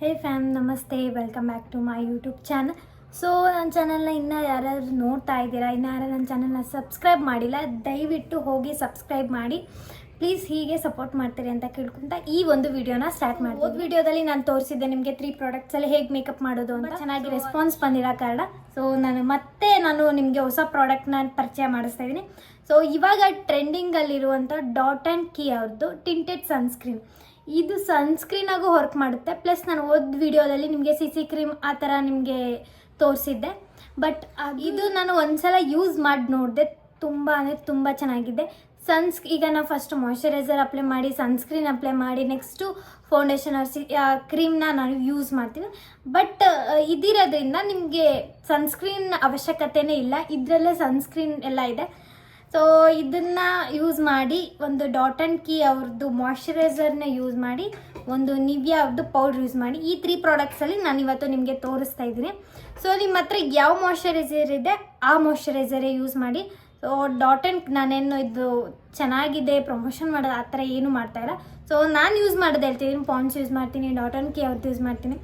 ಹೇ fam ನಮಸ್ತೆ welcome back to my YouTube channel so ನನ್ನ ಚಾನಲ್ನ ಇನ್ನೂ ಯಾರಾದ್ರು ನೋಡ್ತಾ ಇದ್ದೀರಾ? ಇನ್ನು ಯಾರು ನನ್ನ ಚಾನಲ್ನ ಸಬ್ಸ್ಕ್ರೈಬ್ ಮಾಡಿಲ್ಲ ದಯವಿಟ್ಟು ಹೋಗಿ ಸಬ್ಸ್ಕ್ರೈಬ್ ಮಾಡಿ. ಪ್ಲೀಸ್ ಹೀಗೆ ಸಪೋರ್ಟ್ ಮಾಡ್ತೀರಿ ಅಂತ ಕೇಳ್ಕೊಂತ ಈ ಒಂದು ವಿಡಿಯೋನ ಸ್ಟಾರ್ಟ್ ಮಾಡಿ ಒಂದು ವಿಡಿಯೋದಲ್ಲಿ ನಾನು ತೋರಿಸಿದ್ದೆ ನಿಮಗೆ ತ್ರೀ ಪ್ರಾಡಕ್ಟ್ಸಲ್ಲಿ ಹೇಗೆ ಮೇಕಪ್ ಮಾಡೋದು ಅಂತ. ಚೆನ್ನಾಗಿ ರೆಸ್ಪಾನ್ಸ್ ಬಂದಿರೋ ಕಾರಣ. ಸೊ ನಾನು ಮತ್ತೆ ನಾನು ನಿಮಗೆ ಹೊಸ ಪ್ರಾಡಕ್ಟ್ನ ಪರಿಚಯ ಮಾಡಿಸ್ತಾ ಇದ್ದೀನಿ. ಸೊ ಇವಾಗ ಟ್ರೆಂಡಿಂಗಲ್ಲಿರುವಂಥ ಡಾಟ್ ಆ್ಯಂಡ್ ಕೀ ಅವ್ರದ್ದು ಟಿಂಟೆಡ್ ಸನ್ಸ್ಕ್ರೀನ್ ಇದು ಸನ್ಸ್ಕ್ರೀನಾಗೂ ವರ್ಕ್ ಮಾಡುತ್ತೆ. ಪ್ಲಸ್ ನಾನು ಓದ್ ವಿಡಿಯೋದಲ್ಲಿ ನಿಮಗೆ ಸಿ ಸಿ ಕ್ರೀಮ್ ಆ ಥರ ನಿಮಗೆ ತೋರಿಸಿದ್ದೆ. ಬಟ್ ಇದು ನಾನು ಒಂದ್ಸಲ ಯೂಸ್ ಮಾಡಿ ನೋಡಿದೆ. ತುಂಬ ಅಂದರೆ ತುಂಬ ಚೆನ್ನಾಗಿದೆ. ಸನ್ಸ್ ಈಗ ನಾವು ಫಸ್ಟ್ ಮಾಯ್ಶ್ಚರೈಸರ್ ಅಪ್ಲೈ ಮಾಡಿ ಸನ್ಸ್ಕ್ರೀನ್ ಅಪ್ಲೈ ಮಾಡಿ ನೆಕ್ಸ್ಟು ಫೌಂಡೇಶನ್ ಸಿ ಕ್ರೀಮ್ನ ನಾನು ಯೂಸ್ ಮಾಡ್ತೀನಿ. ಬಟ್ ಇದಿರೋದ್ರಿಂದ ನಿಮಗೆ ಸನ್ಸ್ಕ್ರೀನ್ ಅವಶ್ಯಕತೆನೇ ಇಲ್ಲ. ಇದರಲ್ಲೇ ಸನ್ಸ್ಕ್ರೀನ್ ಎಲ್ಲ ಇದೆ. ಸೊ ಇದನ್ನ ಯೂಸ್ ಮಾಡಿ ಒಂದು ಡಾಟ್ ಆ್ಯಂಡ್ ಕೀ ಅವ್ರದ್ದು ಮಾಯ್ಶ್ಚರೈಸರ್ನ ಯೂಸ್ ಮಾಡಿ, ಒಂದು ನಿವ್ಯಾ ಅವ್ರದ್ದು ಪೌಡ್ರ್ ಯೂಸ್ ಮಾಡಿ, ಈ ತ್ರೀ ಪ್ರಾಡಕ್ಟ್ಸಲ್ಲಿ ನಾನು ಇವತ್ತು ನಿಮಗೆ ತೋರಿಸ್ತಾ ಇದ್ದೀನಿ. ಸೊ ನಿಮ್ಮ ಹತ್ರ ಯಾವ ಮಾಯ್ಶ್ಚರೈಸರ್ ಇದೆ, ಆ ಮಾಯ್ಶ್ಚರೈಸರೇ ಯೂಸ್ ಮಾಡಿ. ಸೊ ಡಾಟ್ ಆ್ಯಂಡ್ ನಾನೇನು ಇದು ಚೆನ್ನಾಗಿದೆ ಪ್ರಮೋಷನ್ ಮಾಡೋದು ಆ ಥರ ಏನೂ ಮಾಡ್ತಾ ಇಲ್ಲ. ಸೊ ನಾನು ಯೂಸ್ ಮಾಡೋದು ಹೇಳ್ತಿದ್ದೀನಿ ಪಾನ್ಸ್ ಯೂಸ್ ಮಾಡ್ತೀನಿ ಡಾಟ್ ಆ್ಯಂಡ್ ಕಿ ಅವ್ರದ್ದು ಯೂಸ್ ಮಾಡ್ತೀನಿ.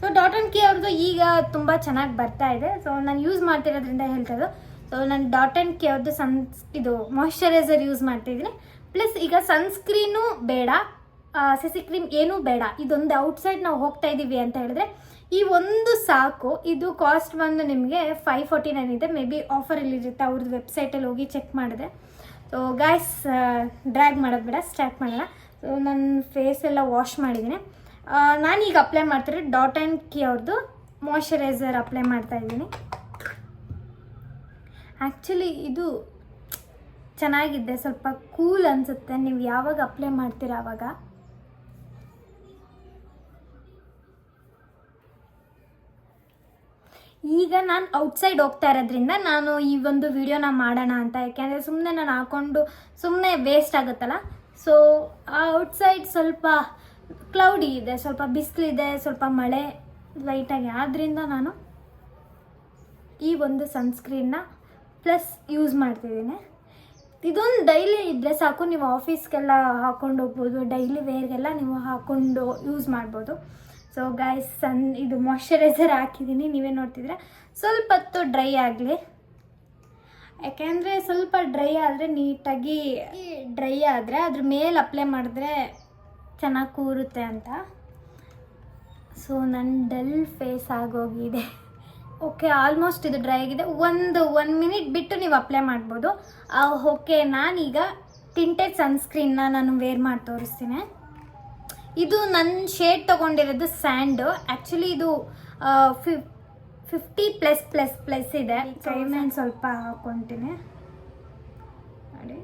ಸೊ ಡಾಟ್ ಆ್ಯಂಡ್ ಕಿ ಅವ್ರದ್ದು ಈಗ ತುಂಬ ಚೆನ್ನಾಗಿ ಬರ್ತಾ ಇದೆ. ಸೊ ನಾನು ಯೂಸ್ ಮಾಡ್ತಿರೋದ್ರಿಂದ ಹೇಳ್ತಾ ಇರೋದು ಸೊ ನಾನು ಡಾಟ್ ಆ್ಯಂಡ್ ಕೇ ಅವ್ರದ್ದು ಸನ್ಸ್ ಇದು ಮಾಯಿಶ್ಚರೈಸರ್ ಯೂಸ್ ಮಾಡ್ತಿದ್ದೀನಿ. ಪ್ಲಸ್ ಈಗ ಸನ್ಸ್ಕ್ರೀನು ಬೇಡ ಸಿಸಿ ಕ್ರೀಮ್ ಏನೂ ಬೇಡ. ಇದೊಂದು ಔಟ್ಸೈಡ್ ನಾವು ಹೋಗ್ತಾ ಇದ್ದೀವಿ ಅಂತ ಹೇಳಿದ್ರೆ, ಈ ಒಂದು ಸಾಕು, ಇದು ಕಾಸ್ಟ್ ಬಂದು ನಿಮಗೆ ಫೈವ್ ಫೋರ್ಟಿ ನೈನ್ ಇದೆ ಮೇ ಬಿ ಆಫರಲ್ಲಿ ಇರುತ್ತೆ ಅವ್ರದ್ದು ವೆಬ್ಸೈಟಲ್ಲಿ ಹೋಗಿ ಚೆಕ್ ಮಾಡಿದೆ ಸೊ ಗಾಯ್ಸ್ ಡ್ರ್ಯಾಗ್ ಮಾಡೋದು ಬೇಡ ಸ್ಟಾರ್ಟ್ ಮಾಡೋಣ. ಸೊ ನನ್ನ ಫೇಸ್ ಎಲ್ಲ ವಾಶ್ ಮಾಡಿದ್ದೀನಿ. ನಾನೀಗ ಅಪ್ಲೈ ಮಾಡ್ತಾರೆ ಡಾಟ್ ಆ್ಯಂಡ್ ಕಿ ಅವ್ರದ್ದು ಮಾಯಿಶ್ಚರೈಸರ್ ಅಪ್ಲೈ ಮಾಡ್ತಾ ಇದ್ದೀನಿ. ಆ್ಯಕ್ಚುಲಿ ಇದು ಚೆನ್ನಾಗಿದೆ. ಸ್ವಲ್ಪ ಕೂಲ್ ಅನಿಸುತ್ತೆ. ನೀವು ಯಾವಾಗ ಅಪ್ಲೈ ಮಾಡ್ತೀರಾ ಆವಾಗ ಈಗ ನಾನು ಔಟ್ಸೈಡ್ ಹೋಗ್ತಾ ಇರೋದ್ರಿಂದ ನಾನು ಈ ಒಂದು ವಿಡಿಯೋನ ಮಾಡೋಣ ಅಂತ. ಯಾಕೆಂದರೆ ಸುಮ್ಮನೆ ನಾನು ಹಾಕೊಂಡು ಸುಮ್ಮನೆ ವೇಸ್ಟ್ ಆಗುತ್ತಲ್ಲ? ಸೊ ಆ ಔಟ್ಸೈಡ್ ಸ್ವಲ್ಪ ಕ್ಲೌಡಿ ಇದೆ. ಸ್ವಲ್ಪ ಬಿಸಿಲಿದೆ, ಸ್ವಲ್ಪ ಮಳೆ ಲೈಟಾಗಿ ಆದ್ದರಿಂದ ನಾನು ಈ ಒಂದು ಸನ್ಸ್ಕ್ರೀನ್ನ ಪ್ಲಸ್ ಯೂಸ್ ಮಾಡ್ತಿದ್ದೀನಿ. ಇದೊಂದು ಡೈಲಿ ಇದ್ದರೆ ಸಾಕು, ನೀವು ಆಫೀಸ್ಗೆಲ್ಲ ಹಾಕೊಂಡು ಹೋಗ್ಬೋದು, ಡೈಲಿ ವೇರ್ಗೆಲ್ಲ ನೀವು ಹಾಕೊಂಡು ಯೂಸ್ ಮಾಡ್ಬೋದು. ಸೊ ಗಾಯ್ಸ್ ಸನ್, ಇದು ಮಾಯ್ಶ್ಚರೈಸರ್ ಹಾಕಿದ್ದೀನಿ, ನೀವೇ ನೋಡ್ತಿದ್ರೆ ಸ್ವಲ್ಪ ಹೊತ್ತು ಡ್ರೈ ಆಗಲಿ. ಯಾಕೆಂದರೆ ಸ್ವಲ್ಪ ಡ್ರೈ ಆದರೆ ನೀಟಾಗಿ ಡ್ರೈ ಆದರೆ ಅದ್ರ ಮೇಲೆ ಅಪ್ಲೈ ಮಾಡಿದ್ರೆ ಚೆನ್ನಾಗಿ ಕೂರುತ್ತೆ ಅಂತ. ಸೊ ನನ್ನ ಡಲ್ ಫೇಸ್ ಆಗೋಗಿದೆ. ಓಕೆ ಆಲ್ಮೋಸ್ಟ್ ಇದು ಡ್ರೈ ಆಗಿದೆ. ಒಂದು ಒನ್ ಮಿನಿಟ್ ಬಿಟ್ಟು ನೀವು ಅಪ್ಲೈ ಮಾಡ್ಬೋದು. ಓಕೆ ನಾನೀಗ ಟಿಂಟೆಡ್ ಸನ್ಸ್ಕ್ರೀನ್ನ ನಾನು ವೇರ್ ಮಾಡಿ ತೋರಿಸ್ತೀನಿ. ಇದು ನನ್ನ ಶೇಡ್ ತೊಗೊಂಡಿರೋದು ಸ್ಯಾಂಡು ಆ್ಯಕ್ಚುಲಿ ಇದು ಫಿ ಫಿಫ್ಟಿ ಪ್ಲಸ್ ಪ್ಲಸ್ ಪ್ಲಸ್ ಇದೆ. ಕೈ ಸ್ವಲ್ಪ ಹಾಕೊತೀನಿ. ನೋಡಿ.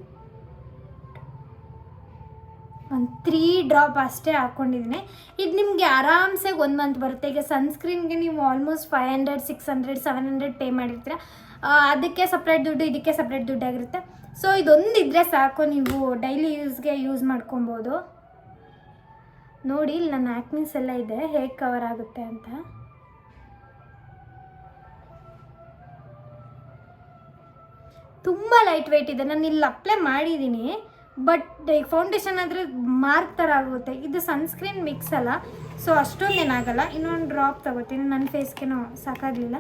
ಒಂದು ತ್ರೀ ಡ್ರಾಪ್ ಅಷ್ಟೇ ಹಾಕ್ಕೊಂಡಿದ್ದೀನಿ ಇದು ನಿಮಗೆ ಆರಾಮ್ಸೆ ಒಂದು ಮಂತ್ ಬರುತ್ತೆ. ಈಗ ಸನ್ಸ್ಕ್ರೀನ್ಗೆ ನೀವು almost five hundred six hundred seven hundred pay ಮಾಡಿರ್ತೀರ. ಅದಕ್ಕೆ ಸಪ್ರೇಟ್ ದುಡ್ಡು, ಇದಕ್ಕೆ ಸಪ್ರೇಟ್ ದುಡ್ಡಾಗಿರುತ್ತೆ ಸೊ ಇದೊಂದು ಇದ್ದರೆ ಸಾಕು, ನೀವು ಡೈಲಿ ಯೂಸ್ಗೆ ಯೂಸ್ ಮಾಡ್ಕೊಬೋದು. ನೋಡಿ, ಇಲ್ಲಿ ನನ್ನ ಆ್ಯಕ್ನಿಸ್ ಎಲ್ಲ ಇದೆ. ಹೇಗೆ ಕವರ್ ಆಗುತ್ತೆ ಅಂತ. ತುಂಬ ಲೈಟ್ ವೆಯ್ಟ್ ಇದೆ. ನಾನು ಇಲ್ಲಿ ಅಪ್ಲೈ ಮಾಡಿದ್ದೀನಿ ಬಟ್ ಫೌಂಡೇಶನ್ ಆದರೆ ಮಾರ್ಕ್ ಥರ ಆಗುತ್ತೆ. ಇದು ಸನ್ಸ್ಕ್ರೀನ್ ಮಿಕ್ಸ್ ಅಲ್ಲ. ಸೊ ಅಷ್ಟೊಂದೇನಾಗಲ್ಲ ಇನ್ನೊಂದು ಡ್ರಾಪ್ ತಗೋತೀನಿ. ನನ್ನ ಫೇಸ್ಗೇನೋ ಸಾಕಾಗಲಿಲ್ಲ.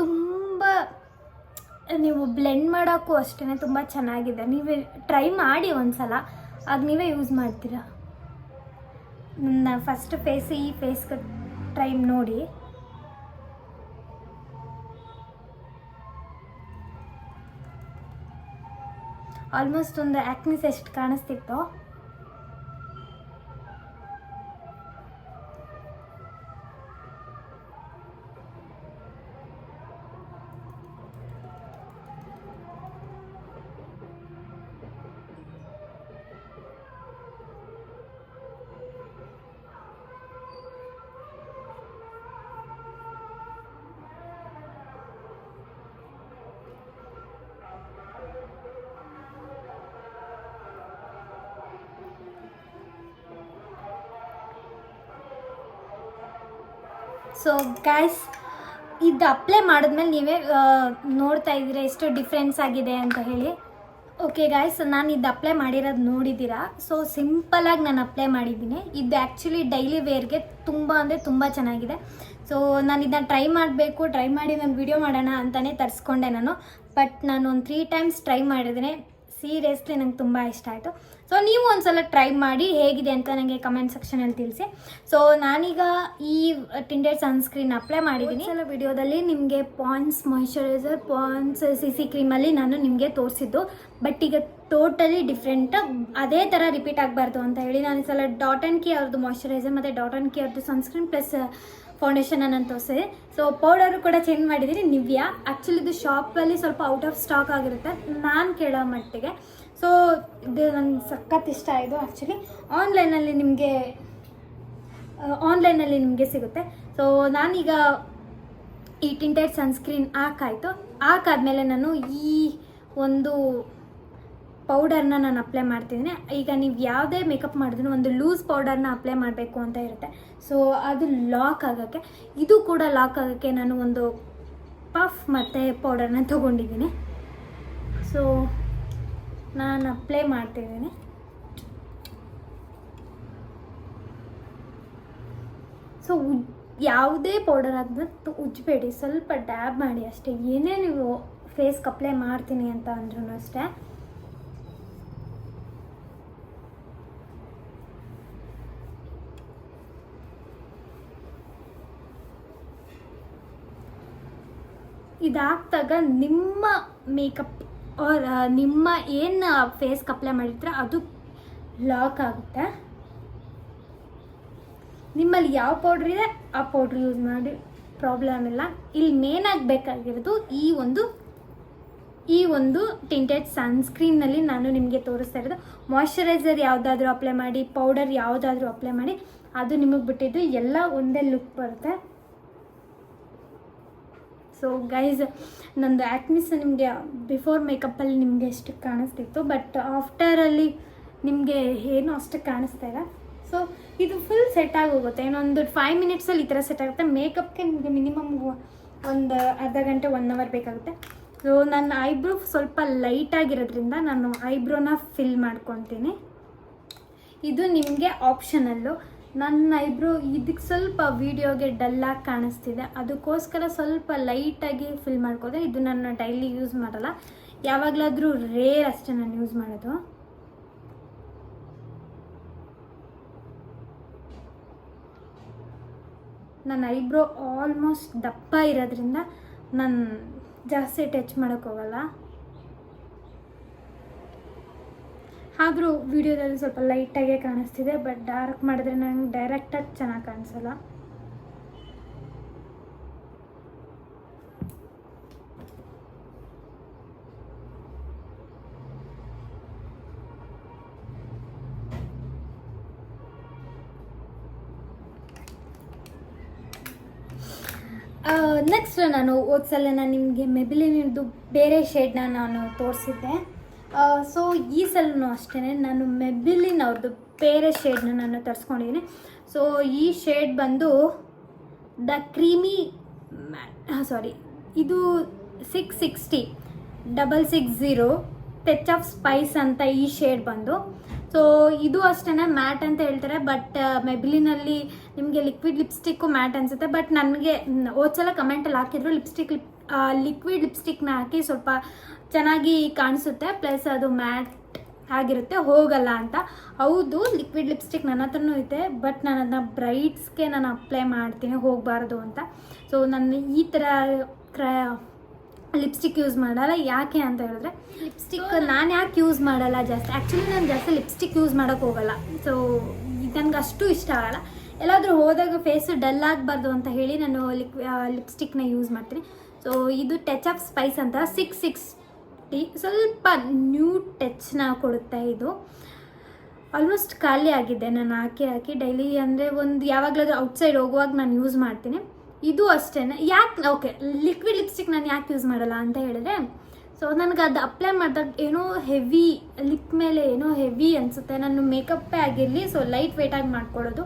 ತುಂಬ, ನೀವು ಬ್ಲೆಂಡ್ ಮಾಡೋಕ್ಕೂ ಅಷ್ಟೇ ತುಂಬ ಚೆನ್ನಾಗಿದೆ. ನೀವು ಟ್ರೈ ಮಾಡಿ ಒಂದ್ಸಲ. ಆಗ ನೀವೇ ಯೂಸ್ ಮಾಡ್ತೀರಾ? ನನ್ನ ಫಸ್ಟ್ ಫೇಸ್ ಈ ಫೇಸ್ ಟೈಮ್ ನೋಡಿ. ಆಲ್ಮೋಸ್ಟ್ ಒಂದು ಆ್ಯಕ್ನಿಸ್ ಎಷ್ಟು ಕಾಣಿಸ್ತಿತ್ತು. ಸೊ ಗ್ಯಾಸ್ ಇದು ಅಪ್ಲೈ ಮಾಡಿದ್ಮೇಲೆ ನೀವೇ ನೋಡ್ತಾ ಇದ್ದೀರಾ ಎಷ್ಟು ಡಿಫ್ರೆನ್ಸ್ ಆಗಿದೆ ಅಂತ ಹೇಳಿ. ಓಕೆ ಗಾಯ್ಸ್ ನಾನು ಇದು ಅಪ್ಲೈ ಮಾಡಿರೋದು ನೋಡಿದ್ದೀರಾ? ಸೊ ಸಿಂಪಲಾಗಿ ನಾನು ಅಪ್ಲೈ ಮಾಡಿದ್ದೀನಿ. ಇದು ಆ್ಯಕ್ಚುಲಿ ಡೈಲಿ ವೇರ್ಗೆ ತುಂಬ ಅಂದರೆ ತುಂಬ ಚೆನ್ನಾಗಿದೆ. ಸೊ ನಾನು ಇದನ್ನ ಟ್ರೈ ಮಾಡಬೇಕು ಟ್ರೈ ಮಾಡಿ ನಾನು ವಿಡಿಯೋ ಮಾಡೋಣ ಅಂತಲೇ ತರಿಸ್ಕೊಂಡೆ ನಾನು. ಬಟ್ ನಾನು ಒಂದು ತ್ರೀ ಟೈಮ್ಸ್ ಟ್ರೈ ಮಾಡಿದ್ದೀನಿ. ಸೀರಿಯಸ್ಲಿ ನಂಗೆ ತುಂಬ ಇಷ್ಟ ಆಯಿತು. ಸೊ ನೀವು ಒಂದ್ಸಲ ಟ್ರೈ ಮಾಡಿ ಹೇಗಿದೆ ಅಂತ ನನಗೆ ಕಮೆಂಟ್ ಸೆಕ್ಷನಲ್ಲಿ ತಿಳಿಸಿ. ಸೊ ನಾನೀಗ ಈ ಟಿಂಡೆಡ್ ಸನ್ಸ್ಕ್ರೀನ್ ಅಪ್ಲೈ ಮಾಡಿದ್ದೀನಿ ಸಲ ವಿಡಿಯೋದಲ್ಲಿ ನಿಮಗೆ Pond's moisturiser Pond's C C ಕ್ರೀಮಲ್ಲಿ ನಾನು ನಿಮಗೆ ತೋರಿಸಿದ್ದು. ಬಟ್ ಈಗ ಟೋಟಲಿ ಡಿಫ್ರೆಂಟ್ ಅದೇ ಥರ ರಿಪೀಟ್ ಆಗಬಾರ್ದು ಅಂತ ಹೇಳಿ ನಾನು ಈ ಸಲ ಡಾಟ್ ಆ್ಯಂಡ್ ಕಿ ಅವ್ರದ್ದು ಮಾಯಶ್ಚರೈಸರ್ ಮತ್ತು ಡಾಟ್ ಆ್ಯಂಡ್ ಕಿ ಅವ್ರದ್ದು ಸನ್ಸ್ಕ್ರೀನ್ ಪ್ಲಸ್ ಫೌಂಡೇಶನ್ ನಾನು ತೋರಿಸಿದೆ. ಸೊ ಪೌಡರು ಕೂಡ ಚೇಂಜ್ ಮಾಡಿದ್ದೀನಿ ನಿವ್ಯಾ ಆ್ಯಕ್ಚುಲಿ ಇದು ಶಾಪಲ್ಲಿ ಸ್ವಲ್ಪ ಔಟ್ ಆಫ್ ಸ್ಟಾಕ್ ಆಗಿರುತ್ತೆ. ನಾನು ಕೇಳೋ ಮಟ್ಟಿಗೆ ಸೊ ಇದು ನಂಗೆ ಸಖತ್ ಇಷ್ಟ ಆಯಿತು ಆ್ಯಕ್ಚುಲಿ ಆನ್ಲೈನಲ್ಲಿ ನಿಮಗೆ ಆನ್ಲೈನಲ್ಲಿ ನಿಮಗೆ ಸಿಗುತ್ತೆ. ಸೊ ನಾನೀಗ ಈ ಟಿಂಟೆಡ್ ಸನ್ಸ್ಕ್ರೀನ್ ಹಾಕಾಯಿತು. ಹಾಕಾದ್ಮೇಲೆ ನಾನು ಈ ಒಂದು ಪೌಡರ್ನ ನಾನು ಅಪ್ಲೈ ಮಾಡ್ತಿದ್ದೀನಿ. ಈಗ ನೀವು ಯಾವುದೇ ಮೇಕಪ್ ಮಾಡಿದ್ರು ಒಂದು ಲೂಸ್ ಪೌಡರ್ನ ಅಪ್ಲೈ ಮಾಡಬೇಕು ಅಂತ ಇರುತ್ತೆ. ಸೊ ಅದು ಲಾಕ್ ಆಗೋಕ್ಕೆ, ಇದು ಕೂಡ ಲಾಕ್ ಆಗೋಕ್ಕೆ ನಾನು ಒಂದು ಪಫ್ ಮತ್ತು ಪೌಡರ್ನ ತೊಗೊಂಡಿದ್ದೀನಿ. ಸೊ ನಾನು ಅಪ್ಲೈ ಮಾಡ್ತಿದ್ದೀನಿ. ಸೊ ಉಜ್, ಯಾವುದೇ ಪೌಡರ್ ಆಗಿದ್ದು ಉಜ್ಬೇಡಿ. ಸ್ವಲ್ಪ ಡ್ಯಾಬ್ ಮಾಡಿ ಅಷ್ಟೇ. ಏನೇ ನೀವು ಫೇಸ್ಗೆ ಅಪ್ಲೈ ಮಾಡ್ತೀನಿ ಅಂತ ಅಂದ್ರೂ ಅಷ್ಟೇ. ಇದಾಗ್ತಾಗ ನಿಮ್ಮ ಮೇಕಪ್ ಆರ್ ನಿಮ್ಮ ಏನು ಫೇಸ್ಗೆ ಅಪ್ಲೈ ಮಾಡಿರ್ತೀರ, ಅದು ಲಾಕ್ ಆಗುತ್ತೆ. ನಿಮ್ಮಲ್ಲಿ ಯಾವ ಪೌಡ್ರ್ ಇದೆ, ಆ ಪೌಡ್ರ್ ಯೂಸ್ ಮಾಡಿ ಪ್ರಾಬ್ಲಮ್ ಇಲ್ಲ. ಇಲ್ಲಿ ಮೇನ್ ಆಗಬೇಕಾಗಿರೋದು ಈ ಒಂದು ಈ ಒಂದು ಟಿಂಟೆಡ್ ಸನ್ಸ್ಕ್ರೀನ್ನಲ್ಲಿ ನಾನು ನಿಮಗೆ ತೋರಿಸ್ತಾ ಇರೋದು. ಮಾಯ್ಶ್ಚರೈಸರ್ ಯಾವುದಾದ್ರೂ ಅಪ್ಲೈ ಮಾಡಿ ಪೌಡರ್ ಯಾವುದಾದ್ರೂ ಅಪ್ಲೈ ಮಾಡಿ, ಅದು ನಿಮಗೆ ಬಿಟ್ಟಿದ್ದು, ಎಲ್ಲ ಒಂದೇ ಲುಕ್ ಬರುತ್ತೆ. ಸೊ ಗೈಸ್ ನಂದು ಆ್ಯಕ್ನಿಸ್ ನಿಮಗೆ ಬಿಫೋರ್ ಮೇಕಪ್ಪಲ್ಲಿ ನಿಮಗೆ ಎಷ್ಟು ಕಾಣಿಸ್ತಿತ್ತು ಬಟ್ ಆಫ್ಟರಲ್ಲಿ ನಿಮಗೆ ಏನು ಅಷ್ಟು ಕಾಣಿಸ್ತಾ ಇಲ್ಲ. ಸೊ ಇದು ಫುಲ್ ಸೆಟ್ ಹೋಗುತ್ತೆ ಇನ್ನೊಂದು ಫೈವ್ ಮಿನಿಟ್ಸಲ್ಲಿ ಈ ಥರ ಸೆಟ್ ಆಗುತ್ತೆ. ಮೇಕಪ್ಗೆ ನಿಮಗೆ ಮಿನಿಮಮ್ ಒಂದು ಅರ್ಧ ಗಂಟೆ ಒನ್ ಅವರ್ ಬೇಕಾಗುತ್ತೆ. ಸೊ ನನ್ನ ಐಬ್ರೋ ಸ್ವಲ್ಪ ಲೈಟಾಗಿರೋದ್ರಿಂದ ನಾನು ಐಬ್ರೋನ ಫಿಲ್ ಮಾಡ್ಕೊತೀನಿ ಇದು ನಿಮಗೆ ಆಪ್ಷನಲ್ಲು ನನ್ನ ಐಬ್ರೋ ಇದಕ್ಕೆ ಸ್ವಲ್ಪ ವೀಡಿಯೋಗೆ ಡಲ್ಲಾಗಿ ಕಾಣಿಸ್ತಿದೆ. ಅದಕ್ಕೋಸ್ಕರ ಸ್ವಲ್ಪ ಲೈಟಾಗಿ ಫಿಲ್ ಮಾಡ್ಕೋದೆ ಇದು ನಾನು ಡೈಲಿ ಯೂಸ್ ಮಾಡಲ್ಲ. ಯಾವಾಗಲಾದರೂ ರೇರ್ ಅಷ್ಟೇ ನಾನು ಯೂಸ್ ಮಾಡೋದು. ನನ್ನ ಐಬ್ರೋ ಆಲ್ಮೋಸ್ಟ್ ದಪ್ಪ ಇರೋದ್ರಿಂದ ನಾನು ಜಾಸ್ತಿ ಟಚ್ ಮಾಡೋಕ್ಕೆ ಹೋಗಲ್ಲ ಆದರೂ ವಿಡಿಯೋದಲ್ಲಿ ಸ್ವಲ್ಪ ಲೈಟಾಗೇ ಕಾಣಿಸ್ತಿದೆ ಬಟ್ ಡಾರ್ಕ್ ಮಾಡಿದ್ರೆ ನಂಗೆ ಡೈರೆಕ್ಟಾಗಿ ಚೆನ್ನಾಗಿ ಕಾಣಿಸಲ್ಲ. ನೆಕ್ಸ್ಟ್ ನಾನು ಹೋದ್ಸಲ ನಾನು ನಿಮಗೆ ಮೆಬಿಲಿನಿದ್ದು ಬೇರೆ ಶೇಡ್ನ ನಾನು ತೋರಿಸಿದ್ದೆ. ಸೊ ಈ ಸಲನೂ ಅಷ್ಟೇ ನಾನು ಮೆಬಿಲಿನ್ ಅವ್ರದ್ದು ಬೇರೆ ಶೇಡ್ನ ನಾನು ತರಿಸ್ಕೊಂಡಿದ್ದೀನಿ ಸೊ ಈ ಶೇಡ್ ಬಂದು ದ ಕ್ರೀಮಿ ಸಾರಿ ಇದು six sixty double six zero touch of spice ಅಂತ ಈ ಶೇಡ್ ಬಂದು. ಸೊ ಇದು ಅಷ್ಟೇ ಮ್ಯಾಟ್ ಅಂತ ಹೇಳ್ತಾರೆ. ಬಟ್ ಮೆಬಿಲಿನಲ್ಲಿ ನಿಮಗೆ ಲಿಕ್ವಿಡ್ ಲಿಪ್ಸ್ಟಿಕ್ಕು ಮ್ಯಾಟ್ ಅನಿಸುತ್ತೆ. ಬಟ್ ನನಗೆ ಹೋದ್ಸಲ ಕಮೆಂಟಲ್ಲಿ ಹಾಕಿದ್ರು ಲಿಪ್ಸ್ಟಿಕ್ ಲಿಪ್ ಲಿಕ್ವಿಡ್ ಲಿಪ್ಸ್ಟಿಕ್ನ ಹಾಕಿ ಸ್ವಲ್ಪ ಚೆನ್ನಾಗಿ ಕಾಣಿಸುತ್ತೆ ಪ್ಲಸ್ ಅದು ಮ್ಯಾಟ್ ಆಗಿರುತ್ತೆ ಹೋಗಲ್ಲ ಅಂತ. ಹೌದು ಲಿಕ್ವಿಡ್ ಲಿಪ್ಸ್ಟಿಕ್ ನನ್ನ ಹತ್ರನೂ ಇದೆ ಬಟ್ ನಾನು ಅದನ್ನ ಬ್ರೈಟ್ಸ್ಗೆ ನಾನು ಅಪ್ಲೈ ಮಾಡ್ತೀನಿ ಹೋಗಬಾರ್ದು ಅಂತ. ಸೊ ನಾನು ಈ ಥರ ಕ್ರ ಲಿಪ್ಸ್ಟಿಕ್ ಯೂಸ್ ಮಾಡಲ್ಲ ಯಾಕೆ ಅಂತ ಹೇಳಿದ್ರೆ ಲಿಪ್ಸ್ಟಿಕ್ ನಾನು ಯಾಕೆ ಯೂಸ್ ಮಾಡಲ್ಲ ಜಾಸ್ತಿ? ಆ್ಯಕ್ಚುಲಿ ನಾನು ಜಾಸ್ತಿ ಲಿಪ್ಸ್ಟಿಕ್ ಯೂಸ್ ಮಾಡೋಕ್ಕೆ ಹೋಗಲ್ಲ. ಸೊ ನನಗೆ ಅಷ್ಟು ಇಷ್ಟ ಆಗಲ್ಲ. ಎಲ್ಲಾದರೂ ಹೋದಾಗ ಫೇಸು ಡಲ್ ಆಗಬಾರ್ದು ಅಂತ ಹೇಳಿ ನಾನು ಲಿಕ್ ಲಿಪ್ಸ್ಟಿಕ್ನ ಯೂಸ್ ಮಾಡ್ತೀನಿ. ಸೊ ಇದು ಟಚ್ ಆಫ್ ಸ್ಪೈಸ್ ಅಂತ ಸಿಕ್ಸ್ ಸಿಕ್ಸ್ಟಿ ಸ್ವಲ್ಪ ನ್ಯೂ ಟಚ್ನ ಕೊಡುತ್ತೆ ಇದು. ಆಲ್ಮೋಸ್ಟ್ ಖಾಲಿ ಆಗಿದೆ, ನಾನು ಹಾಕಿ ಹಾಕಿ ಡೈಲಿ ಅಂದರೆ ಒಂದು ಯಾವಾಗಲಾದ್ರೂ ಔಟ್ಸೈಡ್ ಹೋಗುವಾಗ ನಾನು ಯೂಸ್ ಮಾಡ್ತೀನಿ. ಇದು ಅಷ್ಟೇ ಯಾಕೆ ಓಕೆ ಲಿಕ್ವಿಡ್ ಲಿಪ್ಸ್ಟಿಕ್ ನಾನು ಯಾಕೆ ಯೂಸ್ ಮಾಡಲ್ಲ ಅಂತ ಹೇಳಿದ್ರೆ ಸೊ ನನಗೆ ಅದು ಅಪ್ಲೈ ಮಾಡಿದಾಗ ಏನೋ ಹೆವಿ ಲಿಪ್ ಮೇಲೆ ಏನೋ ಹೆವಿ ಅನಿಸುತ್ತೆ. ನಾನು ಮೇಕಪ್ಪೇ ಆಗಿರಲಿ ಸೊ ಲೈಟ್ ವೆಯ್ಟಾಗಿ ಮಾಡ್ಕೊಳ್ಳೋದು.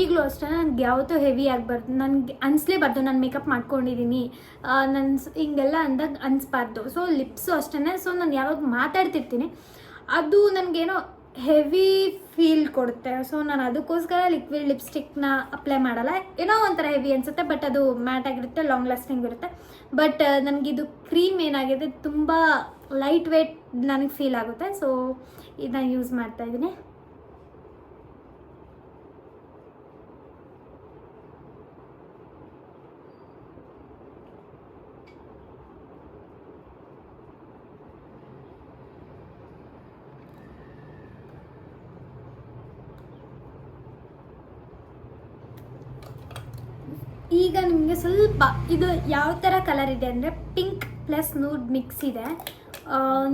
ಈಗಲೂ ಅಷ್ಟೇ ನನಗೆ ಯಾವತ್ತೂ ಹೆವಿ ಆಗಬಾರ್ದು. ನನಗೆ ಅನಿಸ್ಲೇಬಾರ್ದು, ನಾನು ಮೇಕಪ್ ಮಾಡ್ಕೊಂಡಿದ್ದೀನಿ ನನ್ನ ಹಿಂಗೆಲ್ಲ ಅಂದಾಗ ಅನಿಸ್ಬಾರ್ದು. ಸೊ ಲಿಪ್ಸು ಅಷ್ಟೇ ಸೊ ನಾನು ಯಾವಾಗ ಮಾತಾಡ್ತಿರ್ತೀನಿ, ಅದು ನನಗೇನೋ ಹೆವಿ ಫೀಲ್ ಕೊಡುತ್ತೆ. ಸೊ ನಾನು ಅದಕ್ಕೋಸ್ಕರ ಲಿಕ್ವಿಡ್ ಲಿಪ್ಸ್ಟಿಕ್ನ ಅಪ್ಲೈ ಮಾಡಲ್ಲ. ಏನೋ ಒಂಥರ ಹೆವಿ ಅನಿಸುತ್ತೆ ಬಟ್ ಅದು ಮ್ಯಾಟ್ ಆಗಿರುತ್ತೆ ಲಾಂಗ್ ಲಾಸ್ಟಿಂಗ್ ಇರುತ್ತೆ. ಬಟ್ ನನಗಿದು ಕ್ರೀಮ್ ಏನಾಗಿದೆ, ತುಂಬ ಲೈಟ್ ವೇಟ್ ನನಗೆ ಫೀಲ್ ಆಗುತ್ತೆ. ಸೊ ಇದನ್ನ ಯೂಸ್ ಮಾಡ್ತಾ ಇದ್ದೀನಿ ಈಗ ನಿಮಗೆ ಸ್ವಲ್ಪ ಇದು ಯಾವ ಥರ ಕಲರ್ ಇದೆ ಅಂದರೆ ಪಿಂಕ್ ಪ್ಲಸ್ ನೂಡ್ ಮಿಕ್ಸ್ ಇದೆ.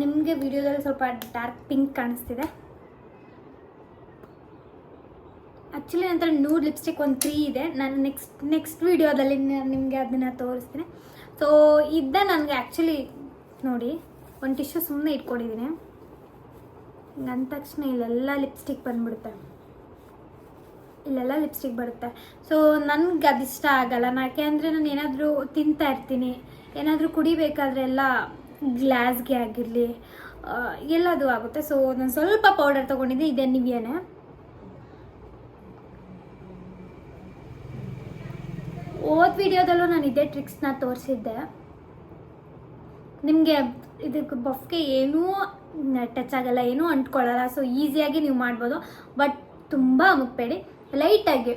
ನಿಮಗೆ ವಿಡಿಯೋದಲ್ಲಿ ಸ್ವಲ್ಪ ಡಾರ್ಕ್ ಪಿಂಕ್ ಕಾಣಿಸ್ತಿದೆ. ಆ್ಯಕ್ಚುಲಿ ನಂತರ ನೂಡ್ ಲಿಪ್ಸ್ಟಿಕ್ ಒಂದು ತ್ರೀ ಇದೆ. ನಾನು ನೆಕ್ಸ್ಟ್ ನೆಕ್ಸ್ಟ್ ವೀಡಿಯೋದಲ್ಲಿ ನಿಮಗೆ ಅದನ್ನು ತೋರಿಸ್ತೀನಿ. ಸೊ ಇದ್ದ ನನಗೆ ಆ್ಯಕ್ಚುಲಿ ನೋಡಿ, ಒಂದು ಟಿಶ್ಯೂ ಸುಮ್ಮನೆ ಇಟ್ಕೊಂಡಿದ್ದೀನಿ ಅಂದ ತಕ್ಷಣ ಇಲ್ಲೆಲ್ಲ ಲಿಪ್ಸ್ಟಿಕ್ ಬಂದ್ಬಿಡುತ್ತೆ. ಇಲ್ಲೆಲ್ಲ ಲಿಪ್ಸ್ಟಿಕ್ ಬರುತ್ತೆ. ಸೊ ನನಗೆ ಅದಿಷ್ಟ ಆಗಲ್ಲ. ಯಾಕೆ ಅಂದರೆ ನಾನು ಏನಾದರೂ ತಿಂತಾ ಇರ್ತೀನಿ. ಏನಾದರೂ ಕುಡಿಬೇಕಾದ್ರೆ ಎಲ್ಲ ಗ್ಲಾಸ್ಗೆ ಆಗಿರಲಿ ಎಲ್ಲದು ಆಗುತ್ತೆ. ಸೊ ನಾನು ಸ್ವಲ್ಪ ಪೌಡರ್ ತೊಗೊಂಡಿದ್ದೆ. ಇದೆ ನಿವಿಯನೇ. ಓದ್ ವಿಡಿಯೋದಲ್ಲೂ ನಾನು ಇದೇ ಟ್ರಿಕ್ಸ್ನ ತೋರಿಸಿದ್ದೆ. ನಿಮಗೆ ಇದಕ್ಕೆ ಬಫ್ಗೆ ಏನೂ ಟಚ್ ಆಗಲ್ಲ, ಏನೂ ಅಂಟ್ಕೊಳ್ಳಲ್ಲ. ಸೊ ಈಸಿಯಾಗಿ ನೀವು ಮಾಡ್ಬೋದು. ಬಟ್ ತುಂಬ ಮುಗ್ಬೇಡಿ ಲೈಟಾಗಿ.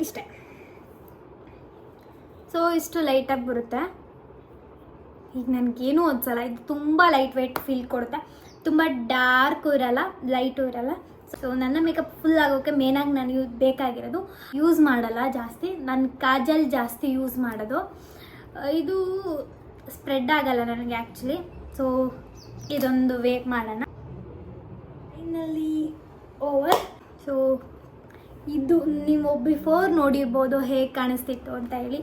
ಇಷ್ಟೆ. ಸೊ ಇಷ್ಟು ಲೈಟಾಗಿ ಬರುತ್ತೆ. ಈಗ ನನಗೇನು ಅನ್ಸಲ್ಲ ಇದು ತುಂಬ ಲೈಟ್ ವೆಯ್ಟ್ ಫೀಲ್ ಕೊಡುತ್ತೆ. ತುಂಬ ಡಾರ್ಕು ಇರಲ್ಲ ಲೈಟು ಇರಲ್ಲ. ಸೊ ನನ್ನ ಮೇಕಪ್ ಫುಲ್ ಆಗೋಕೆ ಮೇನಾಗಿ ನಾನು ಯೂಸ್ ಬೇಕಾಗಿರೋದು ಯೂಸ್ ಮಾಡಲ್ಲ ಜಾಸ್ತಿ. ನಾನು ಕಾಜಲ್ ಜಾಸ್ತಿ ಯೂಸ್ ಮಾಡೋದು. ಇದು ಸ್ಪ್ರೆಡ್ ಆಗಲ್ಲ ನನಗೆ ಆ್ಯಕ್ಚುಲಿ ಸೊ ಇದೊಂದು ವೇಟ್ ಮಾಡೋಣ. ಫೈನಲಿ ಓವರ್ ಸೊ ಇದು ನೀವು ಬಿಫೋರ್ ನೋಡಿರ್ಬೋದು ಹೇಗೆ ಕಾಣಿಸ್ತಿತ್ತು ಅಂತ ಹೇಳಿ.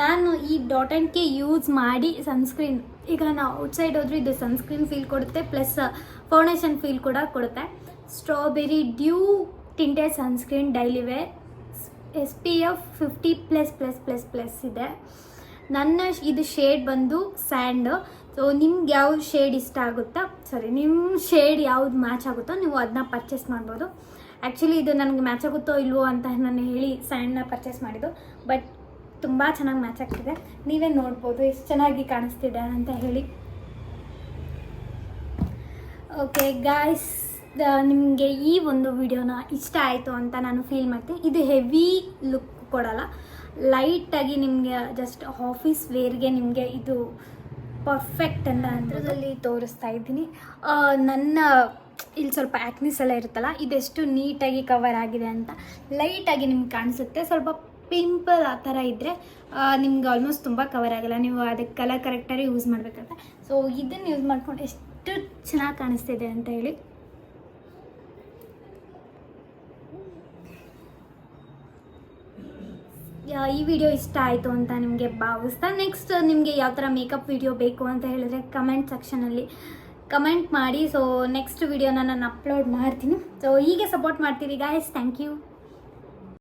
ನಾನು ಈ ಡಾಟ್ ಆ್ಯಂಡ್ ಕೆ ಯೂಸ್ ಮಾಡಿ ಸನ್ಸ್ಕ್ರೀನ್ ಈಗ ನಾವು ಔಟ್ಸೈಡ್ ಹೋದ್ರೆ ಇದು ಸನ್ಸ್ಕ್ರೀನ್ ಫೀಲ್ ಕೊಡುತ್ತೆ ಪ್ಲಸ್ ಫೌಂಡೇಶನ್ ಫೀಲ್ ಕೂಡ ಕೊಡುತ್ತೆ. Strawberry dew tinted sunscreen daily wear. S P F fifty plus plus plus plus ಇದೆ. ನನ್ನ ಇದು ಶೇಡ್ ಬಂದು ಸ್ಯಾಂಡ್. ಸೊ ನಿಮ್ಗೆ ಯಾವ ಶೇಡ್ ಇಷ್ಟ ಆಗುತ್ತಾ? ಸಾರಿ ನಿಮ್ಮ ಶೇಡ್ ಯಾವ್ದು ಮ್ಯಾಚ್ ಆಗುತ್ತೋ ನೀವು ಅದನ್ನ ಪರ್ಚೇಸ್ ಮಾಡ್ಬೋದು. ಆ್ಯಕ್ಚುಲಿ ಇದು ನನಗೆ ಮ್ಯಾಚ್ ಆಗುತ್ತೋ ಇಲ್ವೋ ಅಂತ ನಾನು ಹೇಳಿ ಸ್ಯಾಂಡ್ನ ಪರ್ಚೇಸ್ ಮಾಡಿದ್ದು. ಬಟ್ ತುಂಬ ಚೆನ್ನಾಗಿ ಮ್ಯಾಚ್ ಆಗ್ತಿದೆ. ನೀವೇ ನೋಡ್ಬೋದು ಎಷ್ಟು ಚೆನ್ನಾಗಿ ಕಾಣಿಸ್ತಿದೆ ಅಂತ ಹೇಳಿ. ಓಕೆ ಗಾಯ್ಸ್ ನಿಮಗೆ ಈ ಒಂದು ವಿಡಿಯೋನ ಇಷ್ಟ ಆಯಿತು ಅಂತ ನಾನು ಫೀಲ್ ಮಾಡ್ತೀನಿ. ಇದು ಹೆವಿ ಲುಕ್ ಕೊಡಲ್ಲ. ಲೈಟಾಗಿ ನಿಮಗೆ ಜಸ್ಟ್ ಆಫೀಸ್ ವೇರ್ಗೆ ನಿಮಗೆ ಇದು ಪರ್ಫೆಕ್ಟ್ ಅಂತ ಅಂದ್ರದಲ್ಲಿ ತೋರಿಸ್ತಾ ಇದ್ದೀನಿ. ನನ್ನ ಇಲ್ಲಿ ಸ್ವಲ್ಪ ಆ್ಯಕ್ನಿಸ್ ಎಲ್ಲ ಇರುತ್ತಲ್ಲ, ಇದೆಷ್ಟು ನೀಟಾಗಿ ಕವರ್ ಆಗಿದೆ ಅಂತ. ಲೈಟಾಗಿ ನಿಮ್ಗೆ ಕಾಣಿಸುತ್ತೆ. ಸ್ವಲ್ಪ ಪಿಂಪಲ್ ಆ ಥರ ಇದ್ದರೆ ನಿಮ್ಗೆ ಆಲ್ಮೋಸ್ಟ್ ತುಂಬ ಕವರ್ ಆಗಲ್ಲ. ನೀವು ಅದಕ್ಕೆ ಕಲರ್ ಕರೆಕ್ಟಾಗಿ ಯೂಸ್ ಮಾಡಬೇಕಂತ. ಸೊ ಇದನ್ನು ಯೂಸ್ ಮಾಡಿಕೊಂಡು ಎಷ್ಟು ಚೆನ್ನಾಗಿ ಕಾಣಿಸ್ತಿದೆ ಅಂತ ಹೇಳಿ. ಈ ವಿಡಿಯೋ ಇಷ್ಟ ಆಯಿತು ಅಂತ ನಿಮಗೆ ಭಾವಿಸ್ತಾ ನೆಕ್ಸ್ಟ್ ನಿಮಗೆ ಯಾವ ಥರ ಮೇಕಪ್ ವಿಡಿಯೋ ಬೇಕು ಅಂತ ಹೇಳಿದ್ರೆ ಕಮೆಂಟ್ ಸೆಕ್ಷನಲ್ಲಿ ಕಮೆಂಟ್ ಮಾಡಿ. ಸೊ ನೆಕ್ಸ್ಟ್ ವಿಡಿಯೋನ ನಾನು ಅಪ್ಲೋಡ್ ಮಾಡ್ತೀನಿ. ಸೊ ಹೀಗೆ ಸಪೋರ್ಟ್ ಮಾಡ್ತೀರಿ ಗಾಯ್ಸ್ ಥ್ಯಾಂಕ್ ಯು